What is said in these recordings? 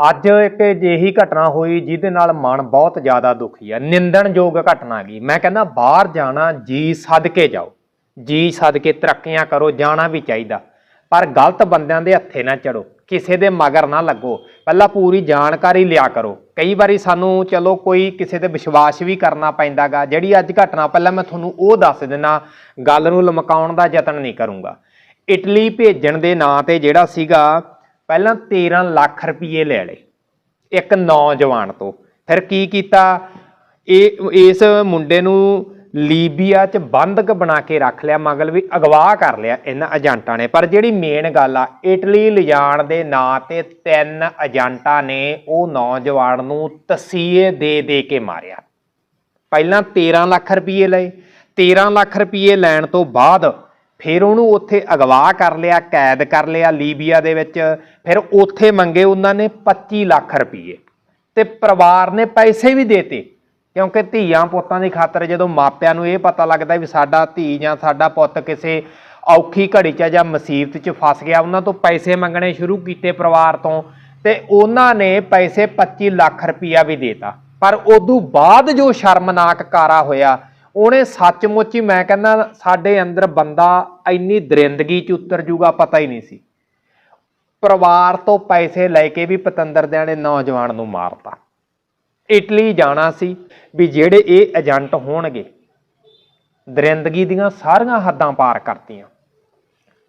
ਅੱਜ ਇੱਕ ਅਜਿਹੀ ਘਟਨਾ ਹੋਈ ਜਿਹਦੇ ਨਾਲ ਮਨ ਬਹੁਤ ਜ਼ਿਆਦਾ ਦੁਖੀ ਹੈ ਨਿੰਦਣਯੋਗ ਘਟਨਾ ਗਈ ਮੈਂ ਕਹਿੰਦਾ, ਬਾਹਰ ਜਾਣਾ, ਜੀ ਸਦਕੇ ਜਾਓ। ਜੀ ਸਦਕੇ ਤਰੱਕੀਆਂ ਕਰੋ, ਜਾਣਾ ਵੀ ਚਾਹੀਦਾ। ਪਰ ਗਲਤ ਬੰਦਿਆਂ ਦੇ ਹੱਥੇ ਨਾ ਚੜੋ, ਕਿਸੇ ਦੇ ਮਗਰ ਨਾ ਲੱਗੋ। ਪਹਿਲਾਂ ਪੂਰੀ ਜਾਣਕਾਰੀ ਲਿਆ ਕਰੋ। ਕਈ ਵਾਰੀ ਸਾਨੂੰ, ਚਲੋ, ਕੋਈ ਕਿਸੇ ਤੇ ਵਿਸ਼ਵਾਸ ਵੀ ਕਰਨਾ ਪੈਂਦਾਗਾ। ਜਿਹੜੀ ਅੱਜ ਘਟਨਾ, ਪਹਿਲਾਂ ਮੈਂ ਤੁਹਾਨੂੰ ਉਹ ਦੱਸ ਦਿੰਦਾ, ਗੱਲ ਨੂੰ ਲਮਕਾਉਣ ਦਾ ਯਤਨ ਨਹੀਂ ਕਰੂੰਗਾ। ਇਟਲੀ ਭੇਜਣ ਦੇ ਨਾਂ ਤੇ ਜਿਹੜਾ ਸੀਗਾ ਪਹਿਲਾਂ 13 ਲੱਖ ਰੁਪਏ ਲੈ ਲਏ, ਇੱਕ ਨੌਜਵਾਨ ਤੋਂ। ਫਿਰ ਕੀ ਕੀਤਾ? ਇਹ, ਇਸ ਮੁੰਡੇ ਨੂੰ ਲੀਬੀਆ 'ਚ ਬੰਦਕ ਬਣਾ ਕੇ ਰੱਖ ਲਿਆ, ਮਗਲ ਵੀ ਅਗਵਾ ਕਰ ਲਿਆ ਇਹਨਾਂ ਏਜੰਟਾਂ ਨੇ। ਪਰ ਜਿਹੜੀ ਮੇਨ ਗੱਲ ਆ, ਇਟਲੀ ਲਿਜਾਣ ਦੇ ਨਾਂ ਤੇ ਤਿੰਨ ਏਜੰਟਾਂ ਨੇ ਉਹ ਨੌਜਵਾਨ ਨੂੰ ਤਸੀਹੇ ਦੇ ਦੇ ਕੇ ਮਾਰਿਆ। ਪਹਿਲਾਂ 13 ਲੱਖ ਰੁਪਏ ਲਏ। 13 ਲੱਖ ਰੁਪਏ ਲੈਣ ਤੋਂ ਬਾਅਦ ਫਿਰ ਉਹਨੂੰ ਉੱਥੇ ਅਗਵਾ ਕਰ ਲਿਆ, ਕੈਦ ਕਰ ਲਿਆ ਲੀਬੀਆ ਦੇ ਵਿੱਚ। ਫਿਰ ਉੱਥੇ ਮੰਗੇ ਉਹਨਾਂ ਨੇ 25 ਲੱਖ ਰੁਪਏ ਤੇ ਪਰਿਵਾਰ ਨੇ ਪੈਸੇ ਵੀ ਦੇਤੇ, ਕਿਉਂਕਿ ਧੀਆਂ ਪੁੱਤਾਂ ਦੀ ਖਾਤਰ ਜਦੋਂ ਮਾਪਿਆਂ ਨੂੰ ਇਹ ਪਤਾ ਲੱਗਦਾ ਵੀ ਸਾਡਾ ਧੀ ਜਾਂ ਸਾਡਾ ਪੁੱਤ ਕਿਸੇ ਔਖੀ ਘੜੀ 'ਚ ਜਾਂ ਮੁਸੀਬਤ 'ਚ ਫਸ ਗਿਆ, ਉਹਨਾਂ ਤੋਂ ਪੈਸੇ ਮੰਗਣੇ ਸ਼ੁਰੂ ਕੀਤੇ ਪਰਿਵਾਰ ਤੋਂ ਤੇ ਉਹਨਾਂ ਨੇ ਪੈਸੇ 25 ਲੱਖ ਰੁਪਇਆ ਵੀ ਦੇਤਾ। ਪਰ ਉਦੋਂ ਬਾਅਦ ਜੋ ਸ਼ਰਮਨਾਕ ਕਾਰਾ ਹੋਇਆ ਉਹਨੇ ਸੱਚਮੁੱਚ ਹੀ ਮੈਂ ਕਹਿੰਦਾ ਸਾਡੇ ਅੰਦਰ ਬੰਦਾ ਇੰਨੀ ਦਰਿੰਦਗੀ 'ਚ ਉਤਰ ਜੂਗਾ, ਪਤਾ ਹੀ ਨਹੀਂ ਸੀ। ਪਰਿਵਾਰ ਤੋਂ ਪੈਸੇ ਲੈ ਕੇ ਵੀ ਪਤੰਦਰ ਦਿਆਂ ਨੇ ਨੌਜਵਾਨ ਨੂੰ ਮਾਰਤਾ। ਇਟਲੀ ਜਾਣਾ ਸੀ ਵੀ ਜਿਹੜੇ ਇਹ ਏਜੰਟ ਹੋਣਗੇ, ਦਰਿੰਦਗੀ ਦੀਆਂ ਸਾਰੀਆਂ ਹੱਦਾਂ ਪਾਰ ਕਰਤੀਆਂ।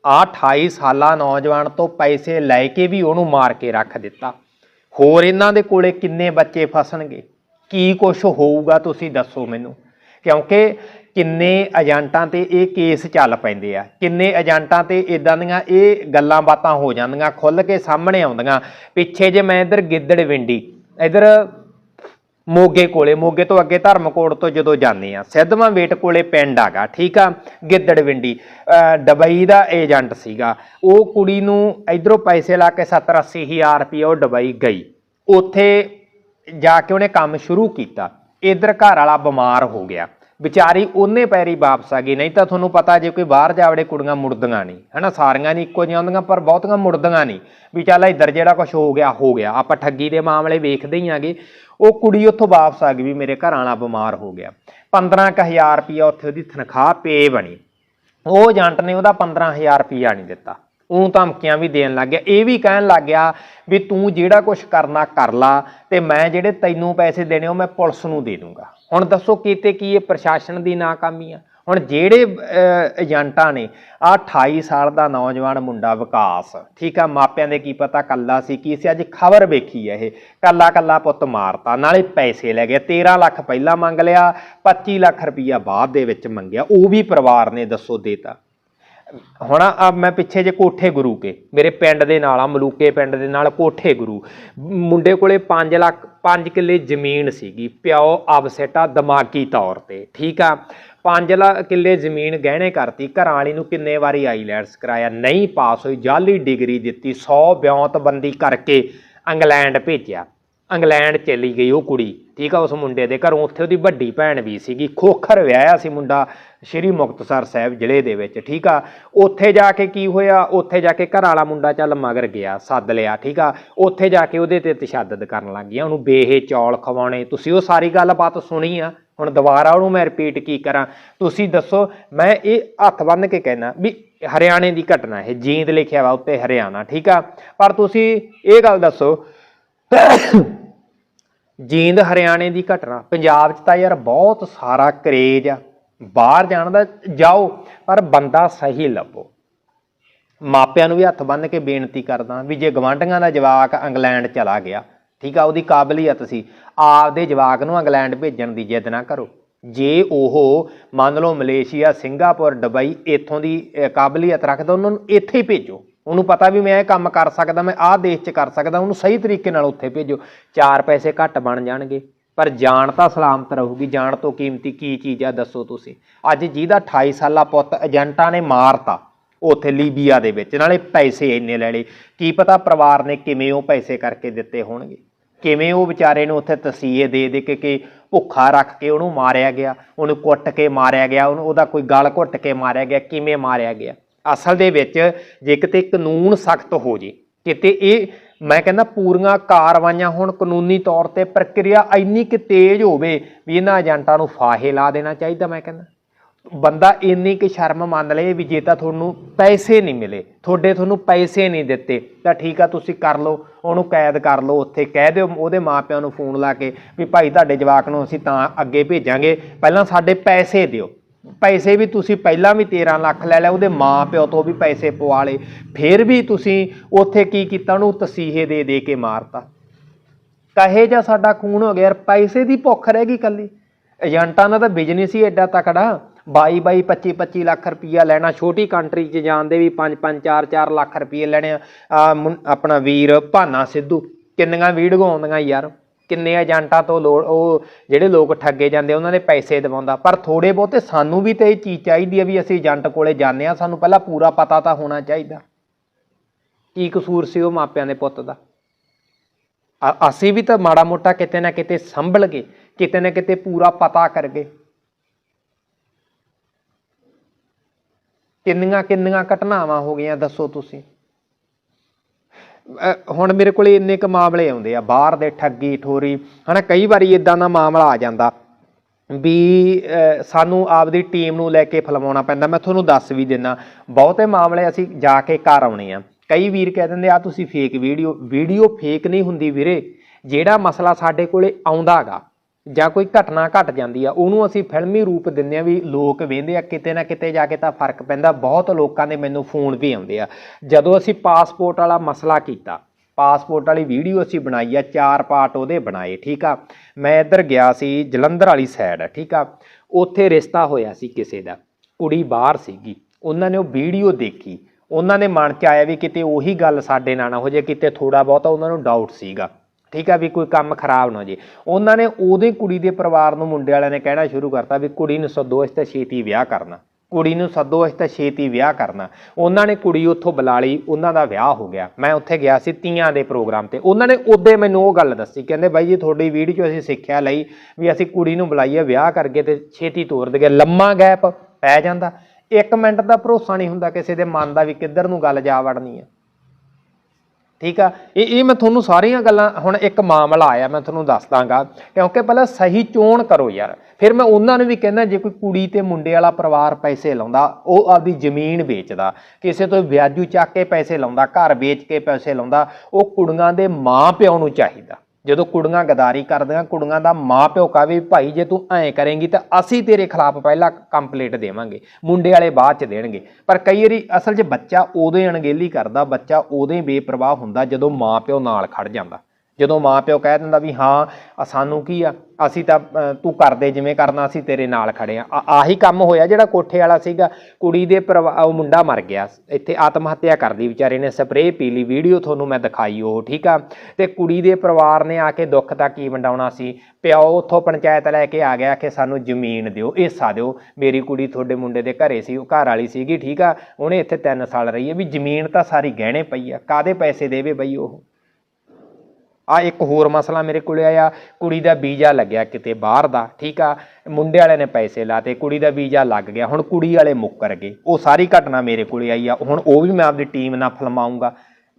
ਆ 28 ਸਾਲਾ ਨੌਜਵਾਨ ਤੋਂ ਪੈਸੇ ਲੈ ਕੇ ਵੀ ਉਹਨੂੰ ਮਾਰ ਕੇ ਰੱਖ ਦਿੱਤਾ। ਹੋਰ ਇਹਨਾਂ ਦੇ ਕੋਲੇ ਕਿੰਨੇ ਬੱਚੇ ਫਸਣਗੇ? ਕੀ ਕੁਛ ਹੋਊਗਾ ਤੁਸੀਂ ਦੱਸੋ ਮੈਨੂੰ? ਕਿਉਂਕਿ ਕਿੰਨੇ ਏਜੰਟਾਂ ਤੇ ਇਹ ਕੇਸ ਚੱਲ ਪੈਂਦੇ ਆ। ਕਿੰਨੇ ਏਜੰਟਾਂ ਤੇ ਇਦਾਂ ਦੀਆਂ ਇਹ ਗੱਲਾਂ ਬਾਤਾਂ ਹੋ ਜਾਂਦੀਆਂ ਖੁੱਲ ਕੇ ਸਾਹਮਣੇ ਆਉਂਦੀਆਂ। ਪਿੱਛੇ ਜੇ ਮੈਂ ਇੱਧਰ ਗਿੱਦੜ ਵਿੰਡੀ, ਇਧਰ ਮੋਗੇ ਕੋਲੇ, ਮੋਗੇ ਤੋਂ ਅੱਗੇ ਧਰਮਕੋਟ ਤੋਂ ਜਦੋਂ ਜਾਂਦੇ ਆ, ਸਿੱਧਵਾਂ ਵੇਟ ਕੋਲੇ ਪਿੰਡ ਆਗਾ ਠੀਕ ਆ ਗਿੱਦੜਵਿੰਡੀ ਵਿੰਡੀ। ਦਾ ਏਜੰਟ ਸੀਗਾ। ਉਹ ਕੁੜੀ ਨੂੰ ਇਧਰੋਂ ਪੈਸੇ ਲਾ ਕੇ 70 80 ਹਜ਼ਾਰ ਰੁਪਏ ਉਹ ਡਬਈ ਗਈ। ਉੱਥੇ ਜਾ ਕੇ ਉਹਨੇ ਕੰਮ ਸ਼ੁਰੂ ਕੀਤਾ। ਇਧਰ ਘਰ ਵਾਲਾ ਬਿਮਾਰ ਹੋ ਗਿਆ। ਵਿਚਾਰੀ ਉਹਨੇ ਪੈਰੀ ਵਾਪਸ ਆ ਗਈ। ਨਹੀਂ ਤਾਂ ਤੁਹਾਨੂੰ ਪਤਾ ਜੇ ਕੋਈ ਬਾਹਰ ਜਾਵੜੇ ਕੁੜੀਆਂ ਮੁੜਦੀਆਂ ਨਹੀਂ। ਹਨਾ, ਸਾਰੀਆਂ ਨਹੀਂ ਇੱਕੋ ਜਿਹੀਆਂ ਹੁੰਦੀਆਂ, ਪਰ ਬਹੁਤੀਆਂ ਮੁੜਦੀਆਂ ਨਹੀਂ। ਵੀ ਚੱਲ ਇੱਧਰ ਜਿਹੜਾ ਕੁਝ ਹੋ ਗਿਆ ਹੋ ਗਿਆ। ਆਪਾਂ ਠੱਗੀ ਦੇ ਮਾਮਲੇ ਵੇਖਦੇ ਹੀ ਆਗੇ। ਉਹ ਕੁੜੀ ਉੱਥੋਂ ਵਾਪਸ ਆ ਗਈ ਵੀ ਮੇਰੇ ਘਰ ਵਾਲਾ ਬਿਮਾਰ ਹੋ ਗਿਆ। 15000 ਰੁਪਇਆ ਉੱਥੇ ਉਹਦੀ ਤਨਖਾਹ ਪੇ ਬਣੀ। ਉਹ ਏਜੰਟ ਨੇ ਉਹਦਾ 15000 ਰੁਪਇਆ ਨਹੀਂ ਦਿੱਤਾ। ਉਹ ਧਮਕੀਆਂ ਵੀ ਦੇਣ ਲੱਗ ਗਿਆ। ਇਹ ਵੀ ਕਹਿਣ ਲੱਗ ਗਿਆ ਵੀ ਤੂੰ ਜਿਹੜਾ ਕੁਝ ਕਰਨਾ ਕਰ ਲਾ ਤੇ ਮੈਂ ਜਿਹੜੇ ਤੈਨੂੰ ਪੈਸੇ ਦੇਣੇ ਉਹ ਮੈਂ ਪੁਲਿਸ ਨੂੰ ਦੇ ਦੂੰਗਾ। ਹੁਣ ਦੱਸੋ ਕੀਤੇ ਕੀ ਇਹ ਪ੍ਰਸ਼ਾਸਨ ਦੀ ਨਾਕਾਮੀ ਆ? ਹੁਣ ਜਿਹੜੇ ਏਜੰਟਾਂ ਨੇ ਆ 28 ਸਾਲ ਦਾ ਨੌਜਵਾਨ ਮੁੰਡਾ ਵਿਕਾਸ, ਠੀਕ ਆ, ਮਾਪਿਆਂ ਦੇ ਕੀ ਪਤਾ ਕੱਲਾ ਸੀ, ਕੀ ਸੀ, ਅੱਜ ਖਬਰ ਵੇਖੀ ਆ ਇਹ। ਕੱਲਾ ਕੱਲਾ ਪੁੱਤ ਮਾਰਤਾ, ਨਾਲੇ ਪੈਸੇ ਲੈ ਗਿਆ 13 ਲੱਖ ਪਹਿਲਾਂ ਮੰਗ ਲਿਆ 25 ਲੱਖ ਰੁਪਈਆ ਬਾਅਦ ਦੇ ਵਿੱਚ ਮੰਗਿਆ, ਉਹ ਵੀ ਪਰਿਵਾਰ ਨੇ ਦੱਸੋ ਦੇਤਾ। ਹੁਣ ਆ ਮੈਂ ਪਿੱਛੇ ਜੇ ਕੋਠੇ ਗੁਰੂ ਕੇ, ਮੇਰੇ ਪਿੰਡ ਦੇ ਨਾਲ, ਆ ਮਲੂਕੇ ਪਿੰਡ ਦੇ ਨਾਲ ਕੋਠੇ ਗੁਰੂ। ਮੁੰਡੇ ਕੋਲੇ 5 ਲੱਖ 5 ਕਿੱਲੇ ਜ਼ਮੀਨ ਸੀਗੀ, ਪਿਓ ਅਪਸੈਟਾ ਦਿਮਾਗੀ ਤੌਰ ਤੇ, ਠੀਕ ਆ? 5 ਲੱਖ ਕਿੱਲੇ ਜ਼ਮੀਨ ਗਹਿਣੇ ਕਰਤੀ, ਘਰਾਂ ਵਾਲੀ ਨੂੰ ਕਿੰਨੇ ਵਾਰੀ ਆਈਲੈਟਸ ਕਰਾਇਆ, ਨਹੀਂ ਪਾਸ ਹੋਈ, ਜਾਲੀ ਡਿਗਰੀ ਦਿੱਤੀ 100 ਬਿਉਂਤਬੰਦੀ ਕਰਕੇ ਇੰਗਲੈਂਡ ਭੇਜਿਆ। ਇੰਗਲੈਂਡ ਚਲੀ ਗਈ ਉਹ ਕੁੜੀ, ਠੀਕ ਆ, ਉਸ ਮੁੰਡੇ ਦੇ ਘਰੋਂ, ਉੱਥੇ ਉਹਦੀ ਵੱਡੀ ਭੈਣ ਵੀ ਸੀਗੀ, ਖੋਖਰ ਵਿਆਹਿਆ ਸੀ ਮੁੰਡਾ ਸ਼੍ਰੀ ਮੁਕਤਸਰ ਸਾਹਿਬ ਜ਼ਿਲ੍ਹੇ ਦੇ ਵਿੱਚ, ਠੀਕ ਆ? ਉੱਥੇ ਜਾ ਕੇ ਕੀ ਹੋਇਆ? ਉੱਥੇ ਜਾ ਕੇ ਘਰ ਵਾਲਾ ਮੁੰਡਾ ਚੱਲ ਮਗਰ ਗਿਆ, ਸੱਦ ਲਿਆ, ਠੀਕ ਆ? ਉੱਥੇ ਜਾ ਕੇ ਉਹਦੇ ਤੇ ਤਸ਼ੱਦਦ ਕਰਨ ਲੱਗ ਗਿਆ, ਉਹਨੂੰ ਬੇਹੇ ਚੌਲ ਖਵਾਉਣੇ। ਤੁਸੀਂ ਉਹ ਸਾਰੀ ਗੱਲਬਾਤ ਸੁਣੀ ਆ? ਹੁਣ ਦੁਬਾਰਾ ਉਹਨੂੰ ਮੈਂ ਰਿਪੀਟ ਕੀ ਕਰਾਂ? ਤੁਸੀਂ ਦੱਸੋ, ਮੈਂ ਇਹ ਹੱਥ ਬੰਨ ਕੇ ਕਹਿਣਾ ਵੀ ਹਰਿਆਣੇ ਦੀ ਘਟਨਾ ਇਹ, ਜੀਂਦ ਲਿਖਿਆ ਵਾ ਉੱਤੇ ਹਰਿਆਣਾ, ਠੀਕ ਆ? ਪਰ ਤੁਸੀਂ ਇਹ ਗੱਲ ਦੱਸੋ, ਜੀਂਦ ਹਰਿਆਣੇ ਦੀ ਘਟਨਾ, ਪੰਜਾਬ 'ਚ ਤਾਂ ਯਾਰ ਬਹੁਤ ਸਾਰਾ ਕਰੇਜ ਆ। ਬਾਹਰ ਜਾਣ ਦਾ ਜਾਓ, ਪਰ ਬੰਦਾ ਸਹੀ ਲੱਭੋ। ਮਾਪਿਆਂ ਨੂੰ ਵੀ ਹੱਥ ਬੰਨ੍ਹ ਕੇ ਬੇਨਤੀ ਕਰਦਾ ਵੀ ਜੇ ਗਵਾਂਢੀਆਂ ਦਾ ਜਵਾਕ ਇੰਗਲੈਂਡ ਚਲਾ ਗਿਆ, ਠੀਕ ਆ, ਉਹਦੀ ਕਾਬਲੀਅਤ ਸੀ, ਆਪਦੇ ਜਵਾਕ ਨੂੰ ਇੰਗਲੈਂਡ ਭੇਜਣ ਦੀ ਜਿੱਦ ਨਾ ਕਰੋ। ਜੇ ਉਹ ਮੰਨ ਲਓ ਮਲੇਸ਼ੀਆ, ਸਿੰਗਾਪੁਰ, ਦੁਬਈ ਇੱਥੋਂ ਦੀ ਕਾਬਲੀਅਤ ਰੱਖਦਾ, ਉਹਨਾਂ ਨੂੰ ਇੱਥੇ ਹੀ ਭੇਜੋ। ਉਹਨੂੰ ਪਤਾ ਵੀ ਮੈਂ ਇਹ ਕੰਮ ਕਰ ਸਕਦਾ, ਮੈਂ ਆਹ ਦੇਸ਼ 'ਚ ਕਰ ਸਕਦਾ, ਉਹਨੂੰ ਸਹੀ ਤਰੀਕੇ ਨਾਲ ਉੱਥੇ ਭੇਜੋ। ਚਾਰ ਪੈਸੇ ਘੱਟ ਬਣ ਜਾਣਗੇ। ਪਰ ਜਾਣ ਤਾਂ ਸਲਾਮਤ ਰਹੂਗੀ। ਜਾਣ ਤੋਂ ਕੀਮਤੀ ਕੀ ਚੀਜ਼ ਆ ਦੱਸੋ ਤੁਸੀਂ। ਅੱਜ ਜਿਹਦਾ 28 ਸਾਲਾ ਪੁੱਤ ਏਜੰਟਾਂ ਨੇ ਮਾਰਤਾ ਉੱਥੇ ਲੀਬੀਆ ਦੇ ਵਿੱਚ, ਨਾਲੇ ਪੈਸੇ ਇੰਨੇ ਲੈ ਲਏ। ਕੀ ਪਤਾ ਪਰਿਵਾਰ ਨੇ ਕਿਵੇਂ ਉਹ ਪੈਸੇ ਕਰਕੇ ਦਿੱਤੇ ਹੋਣਗੇ। ਕਿਵੇਂ ਉਹ ਵਿਚਾਰੇ ਨੂੰ ਉੱਥੇ ਤਸੀਹੇ ਦੇ ਦੇ ਕੇ ਕਿ ਭੁੱਖਾ ਰੱਖ ਕੇ ਉਹਨੂੰ ਮਾਰਿਆ ਗਿਆ, ਉਹਨੂੰ ਕੁੱਟ ਕੇ ਮਾਰਿਆ ਗਿਆ, ਉਹਨੂੰ ਉਹਦਾ ਕੋਈ ਗਲ ਘੁੱਟ ਕੇ ਮਾਰਿਆ ਗਿਆ, ਕਿਵੇਂ ਮਾਰਿਆ ਗਿਆ। ਅਸਲ ਦੇ ਵਿੱਚ ਜੇ ਕਿਤੇ ਕਾਨੂੰਨ ਸਖਤ ਹੋ ਜੇ, ਕਿਤੇ ਇਹ ਮੈਂ ਕਹਿੰਦਾ ਪੂਰੀਆਂ ਕਾਰਵਾਈਆਂ ਹੁਣ ਕਾਨੂੰਨੀ ਤੌਰ ਤੇ ਪ੍ਰਕਿਰਿਆ ਇੰਨੀ ਕਿ ਤੇਜ਼ ਹੋਵੇ ਵੀ ਇਹਨਾਂ ਏਜੰਟਾਂ ਨੂੰ ਫਾਹੇ ਲਾ ਦੇਣਾ ਚਾਹੀਦਾ ਮੈਂ ਕਹਿੰਦਾ। ਬੰਦਾ ਇੰਨੀ ਕਿ ਸ਼ਰਮ ਮੰਨ ਲਏ ਵੀ ਜੇ ਤਾਂ ਤੁਹਾਨੂੰ ਪੈਸੇ ਨਹੀਂ ਮਿਲੇ, ਤੁਹਾਡੇ ਤੁਹਾਨੂੰ ਪੈਸੇ ਨਹੀਂ ਦਿੱਤੇ, ਤਾਂ ਠੀਕ ਆ ਤੁਸੀਂ ਕਰ ਲਓ, ਉਹਨੂੰ ਕੈਦ ਕਰ ਲਓ, ਉੱਥੇ ਕਹਿ ਦਿਓ, ਉਹਦੇ ਮਾਪਿਆਂ ਨੂੰ ਫੋਨ ਲਾ ਕੇ ਵੀ ਭਾਈ ਤੁਹਾਡੇ ਜਵਾਕ ਨੂੰ ਅਸੀਂ ਤਾਂ ਅੱਗੇ ਭੇਜਾਂਗੇ, ਪਹਿਲਾਂ ਸਾਡੇ ਪੈਸੇ ਦਿਓ। ਪੈਸੇ ਵੀ ਤੁਸੀਂ ਪਹਿਲਾਂ ਵੀ 13 ਲੱਖ ਲੈ ਲਿਆ ਉਹਦੇ ਮਾਂ ਪਿਓ ਤੋਂ ਵੀ ਪੈਸੇ ਪਵਾ ਲਏ, ਫਿਰ ਵੀ ਤੁਸੀਂ ਉੱਥੇ ਕੀ ਕੀਤਾ, ਉਹਨੂੰ ਤਸੀਹੇ ਦੇ ਦੇ ਕੇ ਮਾਰਤਾ। ਕਹੇ ਜਾਂ ਸਾਡਾ ਖੂਨ ਹੋ ਗਿਆ ਯਾਰ, ਪੈਸੇ ਦੀ ਭੁੱਖ ਰਹਿ ਗਈ ਕੱਲੀ ਏਜੰਟਾਂ ਦਾ ਤਾਂ ਬਿਜ਼ਨਸ ਹੀ ਐਡਾ ਤਕੜਾ। 22 22 25 25 ਲੱਖ ਰੁਪਈਆ ਲੈਣਾ, ਛੋਟੀ ਕੰਟਰੀ 'ਚ ਜਾਂਦੇ ਵੀ 5 5 4 4 ਲੱਖ ਰੁਪਈਏ ਲੈਣੇ ਆ। ਆਹ ਮੁੰ- ਆਪਣਾ ਵੀਰ ਭਾਨਾ ਸਿੱਧੂ, ਕਿੰਨੀਆਂ ਵੀਡੀਓ ਆਉਂਦੀਆਂ ਯਾਰ। ਕਿੰਨੇ ਏਜੰਟਾਂ ਤੋਂ ਲੋੜ, ਉਹ ਜਿਹੜੇ ਲੋਕ ਠੱਗੇ ਜਾਂਦੇ ਉਹਨਾਂ ਦੇ ਪੈਸੇ ਦਿਵਾਉਂਦਾ। ਪਰ ਥੋੜੇ ਬਹੁਤੇ ਸਾਨੂੰ ਵੀ ਤੇ ਇਹ ਚੀਜ਼ ਚਾਹੀਦੀ ਹੈ ਵੀ ਅਸੀਂ ਏਜੰਟ ਕੋਲੇ ਜਾਂਦੇ ਆ, ਸਾਨੂੰ ਪਹਿਲਾਂ ਪੂਰਾ ਪਤਾ ਤਾਂ ਹੋਣਾ ਚਾਹੀਦਾ। ਕੀ ਕਸੂਰ ਸੀ ਉਹ ਮਾਪਿਆਂ ਦੇ ਪੁੱਤ ਦਾ? ਅਸੀਂ ਵੀ ਤਾਂ ਮਾੜਾ ਮੋਟਾ ਕਿਤੇ ਨਾ ਕਿਤੇ ਸੰਭਲ ਗਏ, ਕਿਤੇ ਨਾ ਕਿਤੇ ਪੂਰਾ ਪਤਾ ਕਰ ਗਏ। ਕਿੰਨੀਆਂ ਕਿੰਨੀਆਂ ਘਟਨਾਵਾਂ ਹੋ ਗਈਆਂ, ਦੱਸੋ ਤੁਸੀਂ। ਹੁਣ ਮੇਰੇ ਕੋਲੇ ਇੰਨੇ ਕ ਮਾਮਲੇ ਆਉਂਦੇ ਆ ਬਾਹਰ ਦੇ ਠੱਗੀ ਠੋਰੀ ਹਨਾ ਕਈ ਵਾਰੀ ਇਦਾਂ ਦਾ ਮਾਮਲਾ ਆ ਜਾਂਦਾ ਵੀ ਅ, ਸਾਨੂੰ ਆਪਦੀ ਟੀਮ ਨੂੰ ਲੈ ਕੇ ਫਲਮਾਉਣਾ ਪੈਂਦਾ। ਮੈਂ ਤੁਹਾਨੂੰ ਦੱਸ ਵੀ ਦਿੰਦਾ ਬਹੁਤੇ ਮਾਮਲੇ ਅਸੀਂ ਜਾ ਕੇ ਘਰ ਆਉਣੇ ਆ। ਕਈ ਵੀਰ ਕਹਿ ਦਿੰਦੇ ਆ ਤੁਸੀਂ ਫੇਕ ਵੀਡੀਓ ਵੀਡੀਓ ਫੇਕ ਨਹੀਂ ਹੁੰਦੀ ਵੀਰੇ। ਜਿਹੜਾ ਮਸਲਾ ਸਾਡੇ ਕੋਲੇ ਆਉਂਦਾਗਾ ਜਾਂ ਕੋਈ ਘਟਨਾ ਘਟ ਜਾਂਦੀ ਆ, ਉਹਨੂੰ ਅਸੀਂ ਫਿਲਮੀ ਰੂਪ ਦਿੰਦੇ ਆ ਵੀ ਲੋਕ ਵੇਂਦੇ ਆ, ਕਿਤੇ ਨਾ ਕਿਤੇ ਜਾ ਕੇ ਤਾਂ ਫ਼ਰਕ ਪੈਂਦਾ। ਬਹੁਤ ਲੋਕਾਂ ਦੇ ਮੈਨੂੰ ਫੋਨ ਵੀ ਆਉਂਦੇ ਆ। ਜਦੋਂ ਅਸੀਂ ਪਾਸਪੋਰਟ ਵਾਲਾ ਮਸਲਾ ਕੀਤਾ, ਪਾਸਪੋਰਟ ਵਾਲੀ ਵੀਡੀਓ ਅਸੀਂ ਬਣਾਈ ਆ, ਚਾਰ ਪਾਰਟ ਉਹਦੇ ਬਣਾਏ, ਠੀਕ ਆ? ਮੈਂ ਇੱਧਰ ਗਿਆ ਸੀ, ਜਲੰਧਰ ਵਾਲੀ ਸਾਈਡ ਠੀਕ ਆ? ਉੱਥੇ ਰਿਸ਼ਤਾ ਹੋਇਆ ਸੀ ਕਿਸੇ ਦਾ। ਕੁੜੀ ਬਾਹਰ ਸੀਗੀ। ਉਹਨਾਂ ਨੇ ਉਹ ਵੀਡੀਓ ਦੇਖੀ। ਉਹਨਾਂ ਦੇ ਮਨ 'ਚ ਆਇਆ ਵੀ ਕਿਤੇ ਉਹੀ ਗੱਲ ਸਾਡੇ ਨਾਲ ਨਾ ਹੋ ਜਾਏ, ਕਿਤੇ ਥੋੜਾ ਬਹੁਤਾ ਉਹਨਾਂ ਨੂੰ ਡਾਊਟ ਸੀਗਾ। ਠੀਕ ਆ ਵੀ ਕੋਈ ਕੰਮ ਖਰਾਬ ਨਾ ਹੋ ਜੇ। ਉਹਨਾਂ ਨੇ ਉਹਦੇ ਕੁੜੀ ਦੇ ਪਰਿਵਾਰ ਨੂੰ ਮੁੰਡੇ ਵਾਲਿਆਂ ਨੇ ਕਹਿਣਾ ਸ਼ੁਰੂ ਕਰਤਾ ਵੀ ਕੁੜੀ ਨੂੰ ਸੱਦੋ ਇਸ ਤਾਂ ਛੇਤੀ ਵਿਆਹ ਕਰਨਾ। ਕੁੜੀ ਨੂੰ ਸੱਦੋ ਇਸ ਤਾਂ ਛੇਤੀ ਵਿਆਹ ਕਰਨਾ। ਉਹਨਾਂ ਨੇ ਕੁੜੀ ਉੱਥੋਂ ਬੁਲਾ ਲਈ, ਉਹਨਾਂ ਦਾ ਵਿਆਹ ਹੋ ਗਿਆ। ਮੈਂ ਉੱਥੇ ਗਿਆ ਸੀ ਤੀਆਂ ਦੇ ਪ੍ਰੋਗਰਾਮ ਤੇ। ਉਹਨਾਂ ਨੇ ਉਦੋਂ ਮੈਨੂੰ ਉਹ ਗੱਲ ਦੱਸੀ, ਕਹਿੰਦੇ ਬਾਈ ਜੀ, ਤੁਹਾਡੀ ਵੀਡੀਓ ਅਸੀਂ ਸਿੱਖਿਆ ਲਈ ਵੀ ਅਸੀਂ ਕੁੜੀ ਨੂੰ ਬੁਲਾਈਏ ਵਿਆਹ ਕਰਕੇ ਤੇ ਛੇਤੀ ਤੋਰ ਦਈਏ। ਲੰਮਾ ਗੈਪ ਪੈ ਜਾਂਦਾ। ਇੱਕ ਮਿੰਟ ਦਾ ਭਰੋਸਾ ਨਹੀਂ ਹੁੰਦਾ ਕਿਸੇ ਦੇ ਮਨ ਦਾ ਵੀ ਕਿੱਧਰ ਨੂੰ ਗੱਲ ਜਾ ਵੜਨੀ ਹੈ ਠੀਕ ਆ? ਇਹ ਇਹ ਮੈਂ ਤੁਹਾਨੂੰ ਸਾਰੀਆਂ ਗੱਲਾਂ ਹੁਣ ਇੱਕ ਮਾਮਲਾ ਆਇਆ, ਮੈਂ ਤੁਹਾਨੂੰ ਦੱਸ ਦਾਂਗਾ ਕਿਉਂਕਿ ਪਹਿਲਾਂ ਸਹੀ ਚੋਣ ਕਰੋ ਯਾਰ। ਫਿਰ ਮੈਂ ਉਹਨਾਂ ਨੂੰ ਵੀ ਕਹਿੰਦਾ, ਜੇ ਕੋਈ ਕੁੜੀ ਤੇ ਮੁੰਡੇ ਵਾਲਾ ਪਰਿਵਾਰ ਪੈਸੇ ਲਾਉਂਦਾ, ਉਹ ਆਪਦੀ ਜ਼ਮੀਨ ਵੇਚਦਾ। ਕਿਸੇ ਤੋਂ ਵਿਆਜੂ ਚੱਕ ਕੇ ਪੈਸੇ ਲਾਉਂਦਾ, ਘਰ ਵੇਚ ਕੇ ਪੈਸੇ ਲਾਉਂਦਾ, ਉਹ ਕੁੜੀਆਂ ਦੇ ਮਾਂ ਪਿਓ ਨੂੰ ਚਾਹੀਦਾ। ਜਦੋਂ ਕੁੜੀਆਂ ਗਦਾਰੀ ਕਰਦੀਆਂ, ਕੁੜੀਆਂ ਦਾ ਮਾਂ ਪਿਓ ਕਹੇ ਵੀ ਭਾਈ ਜੇ ਤੂੰ ਐਂ ਕਰੇਂਗੀ ਤਾਂ ਅਸੀਂ ਤੇਰੇ ਖਿਲਾਫ ਪਹਿਲਾਂ ਕੰਪਲੇਂਟ ਦੇਵਾਂਗੇ, ਮੁੰਡੇ ਵਾਲੇ ਬਾਅਦ ਚ ਦੇਣਗੇ। ਪਰ ਕਈ ਵਾਰੀ ਅਸਲ 'ਚ ਬੱਚਾ ਉਦੋਂ ਹੀ ਅਣਗਹਿਲੀ ਕਰਦਾ, ਬੱਚਾ ਉਦੋਂ ਹੀ ਬੇਪਰਵਾਹ ਹੁੰਦਾ ਜਦੋਂ ਮਾਂ ਪਿਓ ਨਾਲ ਖੜ ਜਾਂਦਾ। ਜਦੋਂ ਮਾਂ ਪਿਓ ਕਹਿ ਦਿੰਦਾ ਵੀ ਹਾਂ ਸਾਨੂੰ ਕੀ ਆ? ਅਸੀਂ ਤਾਂ ਤੂੰ ਕਰਦੇ ਜਿਵੇਂ ਕਰਨਾ, ਅਸੀਂ ਤੇਰੇ ਨਾਲ ਖੜੇ ਆ। ਆਹੀ ਕੰਮ ਹੋਇਆ ਜਿਹੜਾ ਕੋਠੇ ਵਾਲਾ ਸੀਗਾ। ਕੁੜੀ ਦੇ ਪਰਿਵਾ- ਉਹ ਮੁੰਡਾ ਮਰ ਗਿਆ। ਇੱਥੇ ਆਤਮ ਹੱਤਿਆ ਕਰਦੀ ਵਿਚਾਰੇ ਨੇ, ਸਪਰੇਅ ਪੀ ਲਈ, ਵੀਡੀਓ ਤੁਹਾਨੂੰ ਮੈਂ ਦਿਖਾਈ ਉਹ, ਠੀਕ ਆ? ਤੇ ਕੁੜੀ ਦੇ ਪਰਿਵਾਰ ਨੇ ਆ ਕੇ ਦੁੱਖ ਤਾਂ ਕੀ ਵੰਡਾਉਣਾ ਸੀ? ਪਿਓ ਉੱਥੋਂ ਪੰਚਾਇਤ ਲੈ ਕੇ ਆ ਗਿਆ ਕਿ ਸਾਨੂੰ ਜ਼ਮੀਨ ਦਿਓ, ਹਿੱਸਾ ਦਿਓ। ਮੇਰੀ ਕੁੜੀ ਤੁਹਾਡੇ ਮੁੰਡੇ ਦੇ ਘਰੇ ਸੀ, ਉਹ ਘਰ ਵਾਲੀ ਸੀਗੀ, ਠੀਕ ਆ? ਉਹਨੇ ਇੱਥੇ 3 ਸਾਲ ਰਹੀ ਹੈ, ਵੀ ਜ਼ਮੀਨ ਤਾਂ ਸਾਰੀ ਗਹਿਣੇ ਪਈ ਆ। ਕਾਦੇ ਪੈਸੇ ਦੇਵੇ ਬਈ ਉਹ? ਆ ਇੱਕ ਹੋਰ ਮਸਲਾ ਮੇਰੇ ਕੋਲੇ ਆਇਆ, ਕੁੜੀ ਦਾ ਵੀਜ਼ਾ ਲੱਗਿਆ ਕਿਤੇ ਬਾਹਰ ਦਾ, ਠੀਕ ਆ? ਮੁੰਡੇ ਵਾਲਿਆਂ ਨੇ ਪੈਸੇ ਲਾਤੇ, ਕੁੜੀ ਦਾ ਵੀਜ਼ਾ ਲੱਗ ਗਿਆ, ਹੁਣ ਕੁੜੀ ਵਾਲੇ ਮੁੱਕਰ ਗਏ। ਉਹ ਸਾਰੀ ਘਟਨਾ ਮੇਰੇ ਕੋਲੇ ਆਈ ਆ, ਹੁਣ ਉਹ ਵੀ ਮੈਂ ਆਪਦੀ ਟੀਮ ਨਾਲ ਫਿਲਮਾਉਂਗਾ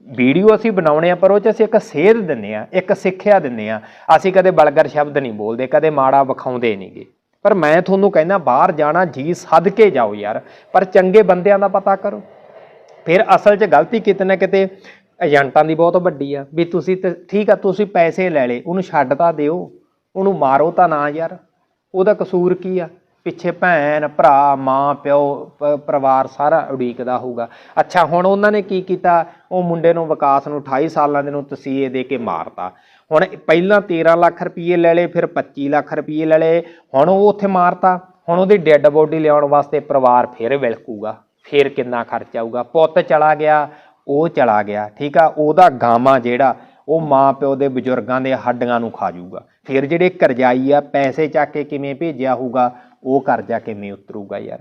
ਵੀਡੀਓ ਅਸੀਂ ਬਣਾਉਣੇ ਆ, ਪਰ ਉਹ ਚ ਅਸੀਂ ਇੱਕ ਸੇਧ ਦਿੰਨੇ ਆ, ਇੱਕ ਸਿੱਖਿਆ ਦਿੰਨੇ ਆ। ਅਸੀਂ ਕਦੇ ਬਲਗਰ ਸ਼ਬਦ ਨਹੀਂ ਬੋਲਦੇ, ਕਦੇ ਮਾੜਾ ਵਿਖਾਉਂਦੇ ਨਹੀਂਗੇ ਪਰ ਮੈਂ ਤੁਹਾਨੂੰ ਕਹਿੰਦਾ, ਬਾਹਰ ਜਾਣਾ ਜੀ ਸੱਦ ਕੇ ਜਾਓ ਯਾਰ, ਪਰ ਚੰਗੇ ਬੰਦਿਆਂ ਦਾ ਪਤਾ ਕਰੋ। ਫਿਰ ਅਸਲ 'ਚ ਗਲਤੀ ਕਿਤੇ ਨਾ ਕਿਤੇ ਏਜੰਟਾਂ ਦੀ ਬਹੁਤ ਵੱਡੀ ਆ, ਵੀ ਤੁਸੀਂ ਤੇ ਠੀਕ ਆ, ਤੁਸੀਂ ਪੈਸੇ ਲੈ ਲਏ, ਉਹਨੂੰ ਛੱਡ ਤਾਂ ਦਿਓ, ਉਹਨੂੰ ਮਾਰੋ ਤਾਂ ਨਾ ਯਾਰ। ਉਹਦਾ ਕਸੂਰ ਕੀ ਆ? ਪਿੱਛੇ ਭੈਣ, ਭਰਾ, ਮਾਂ, ਪਿਓ, ਪ- ਪਰਿਵਾਰ ਸਾਰਾ ਉਡੀਕਦਾ ਹੋਊਗਾ। ਅੱਛਾ, ਹੁਣ ਉਹਨਾਂ ਨੇ ਕੀ ਕੀਤਾ? ਉਹ ਮੁੰਡੇ ਨੂੰ ਵਿਕਾਸ ਨੂੰ 28 ਸਾਲਾਂ ਦੇ ਨੂੰ ਤਸੀਹੇ ਦੇ ਕੇ ਮਾਰਤਾ। ਹੁਣ ਪਹਿਲਾਂ 13 ਲੱਖ ਰੁਪਏ ਲੈ ਲਏ, ਫਿਰ 25 ਲੱਖ ਰੁਪਏ ਲੈ ਲਏ, ਹੁਣ ਉਹ ਉੱਥੇ ਮਾਰਤਾ। ਹੁਣ ਉਹਦੀ ਡੈੱਡ ਬੋਡੀ ਲਿਆਉਣ ਵਾਸਤੇ ਪਰਿਵਾਰ ਫਿਰ ਵਿਲਕੂਗਾ, ਫਿਰ ਕਿੰਨਾ ਖਰਚ ਆਊਗਾ? ਪੁੱਤ ਚਲਾ ਗਿਆ ਉਹ ਚਲਾ ਗਿਆ, ਠੀਕ ਆ? ਉਹਦਾ ਗਾਮਾ ਜਿਹੜਾ, ਉਹ ਮਾਂ ਪਿਓ ਦੇ ਬਜ਼ੁਰਗਾਂ ਦੇ ਹੱਡੀਆਂ ਨੂੰ ਖਾ ਜਾਊਗਾ। ਫਿਰ ਜਿਹੜੇ ਕਰਜ਼ਾਈ ਆ, ਪੈਸੇ ਚੱਕ ਕੇ ਕਿਵੇਂ ਭੇਜਿਆ ਹੋਊਗਾ, ਉਹ ਕਰਜ਼ਾ ਕਿਵੇਂ ਉਤਰੂਗਾ ਯਾਰ?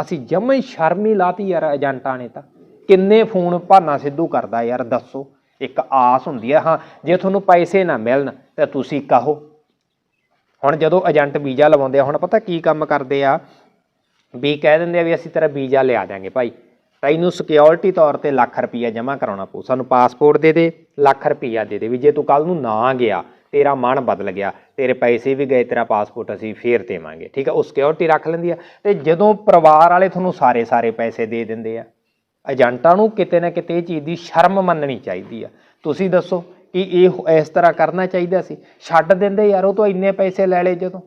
ਅਸੀਂ ਜਮਾਂ ਹੀ ਸ਼ਰਮ ਲਾਤੀ ਯਾਰ ਏਜੰਟਾਂ ਨੇ ਤਾਂ। ਕਿੰਨੇ ਫੋਨ ਭਾਨਾ ਸਿੱਧੂ ਕਰਦਾ ਯਾਰ, ਦੱਸੋ। ਇੱਕ ਆਸ ਹੁੰਦੀ ਆ, ਹਾਂ, ਜੇ ਤੁਹਾਨੂੰ ਪੈਸੇ ਨਾ ਮਿਲਣ, ਤਾਂ ਤੁਸੀਂ ਕਹੋ। ਹੁਣ ਜਦੋਂ ਏਜੰਟ ਵੀਜ਼ਾ ਲਵਾਉਂਦੇ ਆ, ਹੁਣ ਪਤਾ ਕੀ ਕੰਮ ਕਰਦੇ ਆ? ਵੀ ਕਹਿ ਦਿੰਦੇ ਆ ਵੀ ਅਸੀਂ ਤੇਰਾ ਵੀਜ਼ਾ ਲਿਆ ਦਿਆਂਗੇ ਭਾਈ। ਤੈਨੂੰ ਸਿਕਿਉਰਿਟੀ ਤੌਰ ਤੇ ਲੱਖ ਰੁਪਈਆ ਜਮ੍ਹਾਂ ਕਰਾਉਣਾ ਪਊ, ਸਾਨੂੰ ਪਾਸਪੋਰਟ ਦੇ ਦੇ, ਲੱਖ ਰੁਪਈਆ ਦੇ ਦੇ ਵੀ ਜੇ ਤੂੰ ਕੱਲ ਨੂੰ ਨਾ ਗਿਆ, ਤੇਰਾ ਮਨ ਬਦਲ ਗਿਆ, ਤੇਰੇ ਪੈਸੇ ਵੀ ਗਏ, ਤੇਰਾ ਪਾਸਪੋਰਟ ਅਸੀਂ ਫੇਰ ਦੇਵਾਂਗੇ, ਠੀਕ ਹੈ ਉਹ ਸਿਕਿਉਰਿਟੀ ਰੱਖ ਲੈਂਦੀ ਆ ਤੇ ਜਦੋਂ ਪਰਿਵਾਰ ਵਾਲੇ ਤੁਹਾਨੂੰ ਸਾਰੇ ਸਾਰੇ ਪੈਸੇ ਦੇ ਦਿੰਦੇ ਆ, ਏਜੰਟਾਂ ਨੂੰ ਕਿਤੇ ਨਾ ਕਿਤੇ ਇਹ ਚੀਜ਼ ਦੀ ਸ਼ਰਮ ਮੰਨਣੀ ਚਾਹੀਦੀ ਆ, ਤੁਸੀਂ ਦੱਸੋ ਕਿ ਇਹ ਇਸ ਤਰ੍ਹਾਂ ਕਰਨਾ ਚਾਹੀਦਾ ਸੀ, ਛੱਡ ਦਿੰਦੇ ਯਾਰ ਉਹ ਤੋਂ ਇੰਨੇ ਪੈਸੇ ਲੈ ਲਏ ਜਦੋਂ।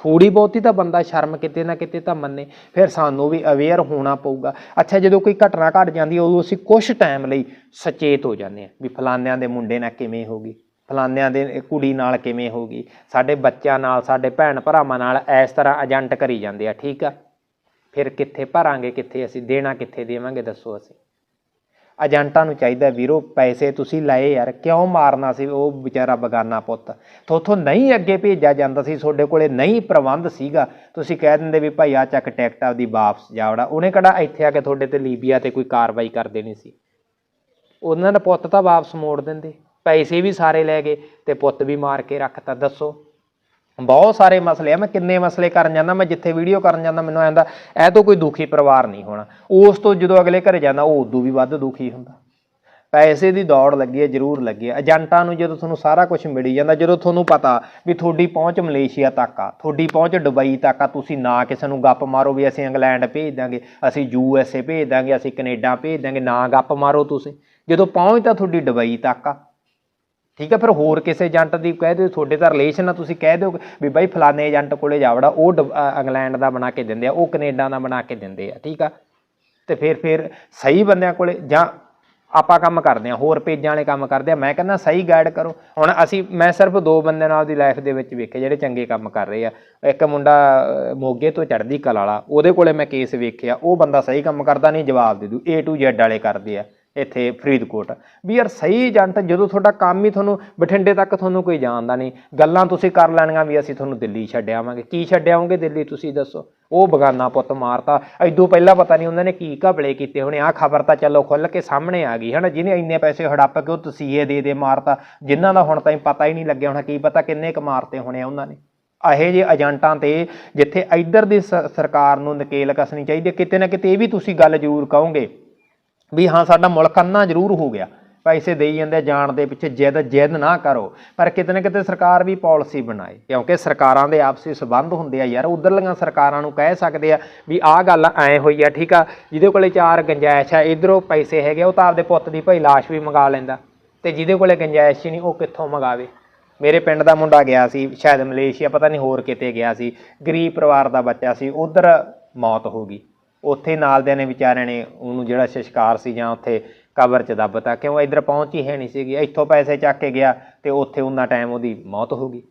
ਥੋੜੀ ਬਹੁਤੀ ਤਾਂ ਬੰਦਾ ਸ਼ਰਮ ਕਿਤੇ ਨਾ ਕਿਤੇ ਤਾਂ ਮੰਨੇ, ਫਿਰ ਸਾਨੂੰ ਵੀ ਅਵੇਅਰ ਹੋਣਾ ਪਊਗਾ। ਅੱਛਾ, ਜਦੋਂ ਕੋਈ ਘਟਨਾ ਘਟ ਜਾਂਦੀ ਹੈ, ਉਦੋਂ ਅਸੀਂ ਕੁਝ ਟਾਈਮ ਲਈ ਸੁਚੇਤ ਹੋ ਜਾਂਦੇ ਆ ਵੀ ਫਲਾਨਿਆਂ ਦੇ ਮੁੰਡੇ ਨਾਲ ਕਿਵੇਂ ਹੋ ਗਈ ਫਲਾਨਿਆਂ ਦੇ ਕੁੜੀ ਨਾਲ ਕਿਵੇਂ ਹੋ ਗਈ, ਸਾਡੇ ਬੱਚਿਆਂ ਨਾਲ, ਸਾਡੇ ਭੈਣ ਭਰਾਵਾਂ ਨਾਲ ਇਸ ਤਰ੍ਹਾਂ ਏਜੰਟ ਕਰੀ ਜਾਂਦੇ ਆ, ਠੀਕ ਆ? ਫਿਰ ਕਿੱਥੇ ਭਰਾਂਗੇ, ਕਿੱਥੇ ਅਸੀਂ, ਦੇਣਾ ਕਿੱਥੇ ਦੇਵਾਂਗੇ, ਦੱਸੋ ਅਸੀਂ। ਏਜੰਟਾਂ ਨੂੰ ਚਾਹੀਦਾ ਵੀਰੋ, ਪੈਸੇ ਤੁਸੀਂ ਲਏ ਯਾਰ, ਕਿਉਂ ਮਾਰਨਾ ਸੀ ਉਹ ਵਿਚਾਰਾ ਬਗਾਨਾ ਪੁੱਤ? ਥੋਥੋਂ ਨਹੀਂ ਅੱਗੇ ਭੇਜਿਆ ਜਾਂਦਾ ਸੀ, ਤੁਹਾਡੇ ਕੋਲੇ ਨਹੀਂ ਪ੍ਰਬੰਧ ਸੀਗਾ। ਤੁਸੀਂ ਕਹਿ ਦਿੰਦੇ ਵੀ ਭਾਈ ਆ ਚੱਕ ਟਿਕਟ ਆਪਦੀ ਵਾਪਸ ਜਾਵੜਾ ਉਹਨੇ ਕਿਹੜਾ ਇੱਥੇ ਆ ਕੇ ਤੁਹਾਡੇ ਤੇ ਲੀਬੀਆ ਤੇ ਕੋਈ ਕਾਰਵਾਈ ਕਰ ਦੇਣੀ ਸੀ? ਉਹਨਾਂ ਦਾ ਪੁੱਤ ਤਾਂ ਵਾਪਸ ਮੋੜ ਦਿੰਦੇ। ਪੈਸੇ ਵੀ ਸਾਰੇ ਲੈ ਗਏ ਤੇ ਪੁੱਤ ਵੀ ਮਾਰ ਕੇ ਰੱਖਤਾ, ਦੱਸੋ। ਬਹੁਤ ਸਾਰੇ ਮਸਲੇ ਆ, ਮੈਂ ਕਿੰਨੇ ਮਸਲੇ ਕਰਨ ਜਾਂਦਾ, ਮੈਂ ਜਿੱਥੇ ਵੀਡੀਓ ਕਰਨ ਜਾਂਦਾ, ਮੈਨੂੰ ਆਂਦਾ ਇਹ ਤੋਂ ਕੋਈ ਦੁਖੀ ਪਰਿਵਾਰ ਨਹੀਂ ਹੋਣਾ। ਉਸ ਤੋਂ ਜਦੋਂ ਅਗਲੇ ਘਰੇ ਜਾਂਦਾ, ਉਹ ਉਦੋਂ ਵੀ ਵੱਧ ਦੁਖੀ ਹੁੰਦਾ। ਪੈਸੇ ਦੀ ਦੌੜ ਲੱਗੀ ਹੈ, ਜ਼ਰੂਰ ਲੱਗੀ ਹੈ। ਏਜੰਟਾਂ ਨੂੰ ਜਦੋਂ ਤੁਹਾਨੂੰ ਸਾਰਾ ਕੁਝ ਮਿਲੀ ਜਾਂਦਾ, ਜਦੋਂ ਤੁਹਾਨੂੰ ਪਤਾ ਵੀ ਤੁਹਾਡੀ ਪਹੁੰਚ ਮਲੇਸ਼ੀਆ ਤੱਕ ਆ, ਤੁਹਾਡੀ ਪਹੁੰਚ ਦੁਬਈ ਤੱਕ ਆ, ਤੁਸੀਂ ਨਾ ਕਿਸੇ ਨੂੰ ਗੱਪ ਮਾਰੋ ਵੀ ਅਸੀਂ ਇੰਗਲੈਂਡ ਭੇਜ ਦਾਂਗੇ, ਅਸੀਂ ਯੂ ਐਸ ਏ ਭੇਜ ਦਾਂਗੇ, ਅਸੀਂ ਕੈਨੇਡਾ ਭੇਜ ਦਾਂਗੇ, ਨਾ ਗੱਪ ਮਾਰੋ ਤੁਸੀਂ। ਜਦੋਂ ਪਹੁੰਚ ਤਾਂ ਤੁਹਾਡੀ ਦੁਬਈ ਤੱਕ ਆ ਠੀਕ ਹੈ, ਫਿਰ ਹੋਰ ਕਿਸੇ ਏਜੰਟ ਦੀ ਕਹਿ ਦਿਓ, ਤੁਹਾਡੇ ਤਾਂ ਰਿਲੇਸ਼ਨ ਆ, ਤੁਸੀਂ ਕਹਿ ਦਿਓ ਵੀ ਬਾਈ ਫਲਾਣੇ ਏਜੰਟ ਕੋਲੇ ਜਾਵੜਾ ਉਹ ਡਬ- ਇੰਗਲੈਂਡ ਦਾ ਬਣਾ ਕੇ ਦਿੰਦੇ ਆ, ਉਹ ਕੈਨੇਡਾ ਦਾ ਬਣਾ ਕੇ ਦਿੰਦੇ ਆ, ਠੀਕ ਆ? ਤੇ ਫਿਰ ਫਿਰ ਸਹੀ ਬੰਦਿਆਂ ਕੋਲੇ ਜਾਂ ਆਪਾਂ ਕੰਮ ਕਰਦੇ ਆ, ਹੋਰ ਪੇਜਾਂ ਵਾਲੇ ਕੰਮ ਕਰਦੇ ਆ, ਮੈਂ ਕਹਿੰਦਾ ਸਹੀ ਗਾਈਡ ਕਰੋ। ਹੁਣ ਅਸੀਂ, ਮੈਂ ਸਿਰਫ ਦੋ ਬੰਦਿਆਂ ਨਾਲ ਦੀ ਲਾਈਫ ਦੇ ਵਿੱਚ ਵੇਖੇ ਜਿਹੜੇ ਚੰਗੇ ਕੰਮ ਕਰ ਰਹੇ ਆ। ਇੱਕ ਮੁੰਡਾ ਮੋਗੇ ਤੋਂ ਚੜ੍ਹਦੀ ਕਲਾ ਵਾਲਾ, ਉਹਦੇ ਕੋਲੇ ਮੈਂ ਕੇਸ ਵੇਖਿਆ, ਉਹ ਬੰਦਾ ਸਹੀ ਕੰਮ ਕਰਦਾ ਨਹੀਂ, ਜਵਾਬ ਦੇ ਦੂ, A to Z ਵਾਲੇ ਕਰਦੇ ਆ। ਇੱਥੇ ਫਰੀਦਕੋਟ। ਵੀ ਯਾਰ ਸਹੀ ਏਜੰਟ, ਜਦੋਂ ਤੁਹਾਡਾ ਕੰਮ ਹੀ ਤੁਹਾਨੂੰ ਬਠਿੰਡੇ ਤੱਕ ਤੁਹਾਨੂੰ ਕੋਈ ਜਾਣਦਾ ਨਹੀਂ। ਗੱਲਾਂ ਤੁਸੀਂ ਕਰ ਲੈਣੀਆਂ ਵੀ ਅਸੀਂ ਤੁਹਾਨੂੰ ਦਿੱਲੀ ਛੱਡ ਆਵਾਂਗੇ। ਕੀ ਛੱਡ ਆਉਂਗੇ ਦਿੱਲੀ ਤੁਸੀਂ ਦੱਸੋ। ਉਹ ਬਗਾਨਾ ਪੁੱਤ ਮਾਰਤਾ। ਐਦੋਂ ਪਹਿਲਾਂ ਪਤਾ ਨਹੀਂ ਉਹਨਾਂ ਨੇ ਕੀ ਘਪਲੇ ਕੀਤੇ ਹੋਣੇ। ਆਹ ਖਬਰ ਤਾਂ ਚਲੋ ਖੁੱਲ ਕੇ ਸਾਹਮਣੇ ਆ ਗਈ, ਹਨਾ? ਜਿਹਨੇ ਇੰਨੇ ਪੈਸੇ ਹੜੱਪ ਕੇ ਉਹ ਤਸੀਹੇ ਦੇ ਦੇ ਮਾਰਤਾ। ਜਿਨ੍ਹਾਂ ਦਾ ਹੁਣ ਤਾਈਂ ਪਤਾ ਹੀ ਨਹੀਂ ਲੱਗਿਆ ਹੋਣਾ, ਕੀ ਪਤਾ ਕਿੰਨੇ ਕੁ ਮਾਰਤੇ ਹੋਣੇ ਆ ਉਹਨਾਂ ਨੇ। ਇਹੋ ਜਿਹੇ ਏਜੰਟਾਂ ਤੇ ਜਿੱਥੇ ਇੱਧਰ ਦੀ ਸਰਕਾਰ ਨੂੰ ਨਕੇਲ ਕੱਸਣੀ ਚਾਹੀਦੀ ਕਿਤੇ ਨਾ ਕਿਤੇ ਇਹ ਵੀ ਤੁਸੀਂ ਗੱਲ ਜ਼ਰੂਰ ਕਹੋਗੇ। ਵੀ ਹਾਂ, ਸਾਡਾ ਮੁਲਕ ਅੰਨਾ ਜ਼ਰੂਰ ਹੋ ਗਿਆ। ਪੈਸੇ ਦੇਈ ਜਾਂਦੇ ਜਾਣ ਦੇ ਪਿੱਛੇ ਜਿੱਦ ਜਿੱਦ ਨਾ ਕਰੋ। ਪਰ ਕਿਤੇ ਨਾ ਕਿਤੇ ਸਰਕਾਰ ਵੀ ਪਾਲਿਸੀ ਬਣਾਏ। ਕਿਉਂਕਿ ਸਰਕਾਰਾਂ ਦੇ ਆਪਸੀ ਸਬੰਧ ਹੁੰਦੇ ਆ ਯਾਰ, ਉਧਰਲੀਆਂ ਸਰਕਾਰਾਂ ਨੂੰ ਕਹਿ ਸਕਦੇ ਆ ਵੀ ਆਹ ਗੱਲ ਐ ਹੋਈ ਆ, ਠੀਕ ਆ, ਜਿਹਦੇ ਕੋਲੇ ਚਾਰ ਗੰਜਾਇਸ਼ ਆ, ਇਧਰੋਂ ਪੈਸੇ ਹੈਗੇ ਉਹ ਤਾਂ ਆਪਦੇ ਪੁੱਤ ਦੀ ਭਾਈ ਲਾਸ਼ ਵੀ ਮੰਗਾ ਲੈਂਦਾ। ਤੇ ਜਿਹਦੇ ਕੋਲੇ ਗੰਜਾਇਸ਼ ਹੀ ਨਹੀਂ, ਉਹ ਕਿੱਥੋਂ ਮੰਗਾਵੇ? ਮੇਰੇ ਪਿੰਡ ਦਾ ਮੁੰਡਾ ਗਿਆ ਸੀ, ਸ਼ਾਇਦ ਮਲੇਸ਼ੀਆ, ਪਤਾ ਨਹੀਂ ਹੋਰ ਕਿਤੇ ਗਿਆ ਸੀ। ਗਰੀਬ ਪਰਿਵਾਰ ਦਾ ਬੱਚਾ ਸੀ, ਉਧਰ ਮੌਤ ਹੋ ਗਈ। ਉੱਥੇ ਨਾਲ ਦੇ ਨੇ ਵਿਚਾਰਿਆਂ ਨੇ, ਉਹਨੂੰ ਜਿਹੜਾ ਸ਼ਿਸ਼ਕਾਰ ਸੀ ਜਾਂ ਉੱਥੇ ਕਬਰ 'ਚ ਦੱਬਤਾ ਕਿਉਂ ਇੱਧਰ ਪਹੁੰਚ ਹੀ ਹੈ ਨਹੀਂ ਸੀਗੀ। ਇੱਥੋਂ ਪੈਸੇ ਚੱਕ ਕੇ ਗਿਆ ਤੇ ਉੱਥੇ ਉਹਨਾਂ ਟਾਈਮ ਉਹਦੀ ਮੌਤ ਹੋ ਗਈ।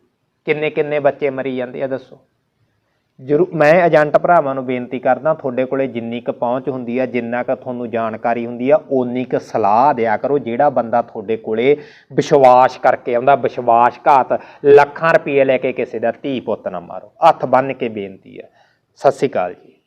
ਕਿੰਨੇ ਕਿੰਨੇ ਬੱਚੇ ਮਰੀ ਜਾਂਦੇ ਆ, ਦੱਸੋ। ਜਰੂਰ, ਮੈਂ ਏਜੰਟ ਭਰਾਵਾਂ ਨੂੰ ਬੇਨਤੀ ਕਰਦਾ, ਤੁਹਾਡੇ ਕੋਲੇ ਜਿੰਨੀ ਕੁ ਪਹੁੰਚ ਹੁੰਦੀ ਆ, ਜਿੰਨਾ ਕੁ ਤੁਹਾਨੂੰ ਜਾਣਕਾਰੀ ਹੁੰਦੀ ਆ, ਓਨੀ ਕੁ ਸਲਾਹ ਦਿਆ ਕਰੋ, ਜਿਹੜਾ ਬੰਦਾ ਤੁਹਾਡੇ ਕੋਲੇ ਵਿਸ਼ਵਾਸ ਕਰਕੇ ਆਉਂਦਾ, ਵਿਸ਼ਵਾਸਘਾਤ ਲੱਖਾਂ ਰੁਪਏ ਲੈ ਕੇ ਕਿਸੇ ਦਾ ਧੀ ਪੁੱਤ ਨਾ ਮਾਰੋ। ਹੱਥ ਬੰਨ ਕੇ ਬੇਨਤੀ ਆ। ਸਤਿ ਸ਼੍ਰੀ ਅਕਾਲ ਜੀ।